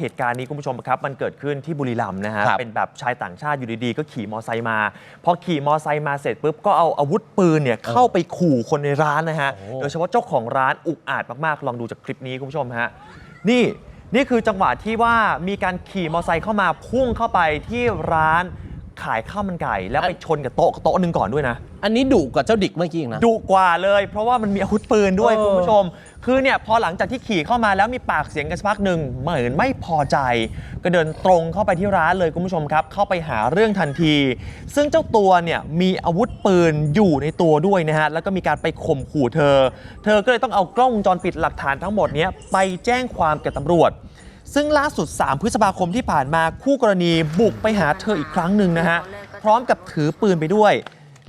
เหตุการณ์นี้คุณผู้ชมครับมันเกิดขึ้นที่บุรีรัมย์นะฮะครับเป็นแบบชายต่างชาติอยู่ดีๆ ก็ขี่มอไซค์มา พอขี่มอไซค์มาเสร็จปุ๊บก็เอาอาวุธปืนเนี่ยเข้าไปขู่คนในร้านนะฮะโอ้โดยเฉพาะเจ้าของร้านอุกอาจมากๆ ลองดูจากคลิปนี้คุณผู้ชมฮะนี่นี่คือจังหวะที่ว่ามีการขี่มอไซค์เข้ามาพุ่งเข้าไปที่ร้าน ขายข้าวมันไก่ แล้วไปชนกับโต๊ะโต๊ะหนึ่งก่อนด้วยนะ อันนี้ดุกว่าเจ้าดิกเมื่อกี้อีกนะ ดุกว่าเลย เพราะว่ามันมีอาวุธปืนด้วยเออ คุณผู้ชม คือเนี่ยพอหลังจากที่ขี่เข้ามาแล้วมีปากเสียงกันสักพักหนึ่งเหมือนไม่พอใจ ก็เดินตรงเข้าไปที่ร้านเลยคุณผู้ชมครับ เข้าไปหาเรื่องทันที ซึ่งเจ้าตัวเนี่ยมีอาวุธปืนอยู่ในตัวด้วยนะฮะแล้วก็มีการไปข่มขู่เธอ เธอก็เลยต้องเอากล้องวงจรปิดหลักฐานทั้งหมดเนี้ยไปแจ้งความกับตำรวจ ซึ่งล่าสุด 3 พฤษภาคมที่ผ่านมาคู่กรณีบุกไปหาเธออีกครั้งหนึ่งนะฮะ พร้อมกับถือปืนไปด้วย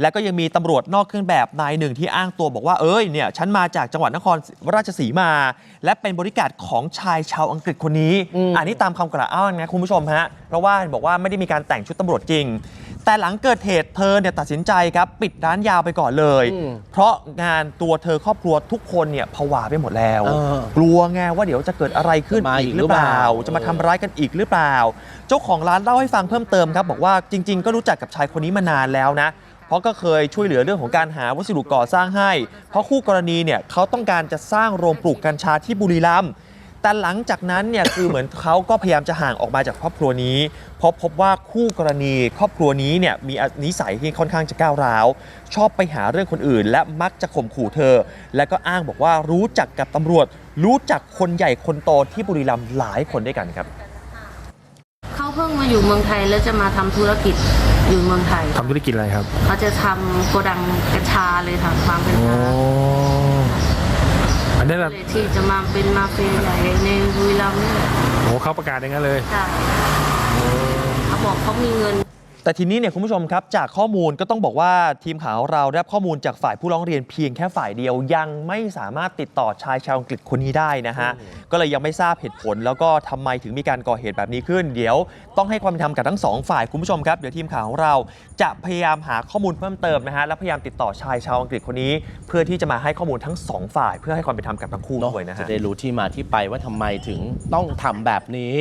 และก็ยังมีตำรวจนอกเครื่องแบบนายหนึ่งที่อ้างตัวบอกว่าเอ้ยเนี่ยฉันมาจากจังหวัดนครราชสีมา และเป็นบริการของชายชาวอังกฤษคนนี้อืมอันนี้ตามคำกล่าวอ้างนะคุณผู้ชมฮะเพราะว่าบอกว่าไม่ได้มีการแต่งชุดตำรวจจริง แต่หลังเกิดเหตุเธอเนี่ยตัดสินใจครับปิดร้านยาวไปก่อนเลยอืมเพราะงานตัวเธอครอบครัวทุกคนเนี่ยผวาไปหมดแล้วเออกลัวไงว่าเดี๋ยวจะเกิดอะไรขึ้นจะมาอีอีกกหรือเปล่าหรือเปล่า จะมาทำร้ายกันอีกหรือเปล่า เจ้าของร้านเล่าให้ฟังเพิ่มเติมครับบอกว่าจริง ๆ ก็รู้จักกับชายคนนี้มานานแล้วนะ เพราะก็เคยช่วยเหลือเรื่องของการหาวัสดุก่อสร้างให้ เพราะคู่กรณีเนี่ยเขาต้องการจะสร้างโรงปลูกกัญชาที่บุรีรัมย์แต่หลังจากนั้นเนี่ยคือเหมือนเขาก็พยายามจะห่างออกมาจากครอบครัวนี้เพราะพบว่าคู่กรณีครอบครัวนี้เนี่ยมีนิสัยที่ค่อนข้างจะก้าวร้าว ชอบไปหาเรื่องคนอื่น และมักจะข่มขู่เธอ และก็อ้างบอกว่ารู้จักกับตำรวจ รู้จักคนใหญ่คนโตที่บุรีรัมย์หลายคนด้วยกันครับ เขาเพิ่งมาอยู่เมืองไทยแล้วจะมาทำธุรกิจอยู่เมืองไทยทำธุรกิจอะไรครับเขาจะทำโกดังกัญชาเลยค่ะฟาร์มกัญโอ้ชาอันนี้แบบเลยที่จะมาเป็นมาเฟียใหญ่ในบุรีรัมย์นี่แหละโอ้เขาประกาศอย่างนั้นเลย ใช่เขาบอกเขามีเงิน แต่ทีนี้เนี่ยคุณผู้ชมครับจากข้อมูลก็ต้องบอกว่าทีมข่าวของเราได้รับข้อมูลจากฝ่ายผู้ร้องเรียนเพียงแค่ฝ่ายเดียว ยังไม่สามารถติดต่อชายชาวอังกฤษคนนี้ได้นะฮะก็เลยยังไม่ทราบเหตุผล แล้วก็ทำไมถึงมีการก่อเหตุแบบนี้ขึ้น เดี๋ยวต้องให้ความเป็นธรรมกับทั้งสองฝ่ายคุณผู้ชมครับเดี๋ยวทีมข่าวของเราจะพยายามหาข้อมูลเพิ่มเติมนะฮะและพยายามติดต่อชายชาวอังกฤษคนนี้ เพื่อที่จะมาให้ข้อมูลทั้งสองฝ่าย เพื่อให้ความเป็นธรรมกับทั้งคู่เนอะด้วยนะจะฮะ ได้รู้ที่มาที่ไปว่าทำไมถึงต้องทำแบบนี้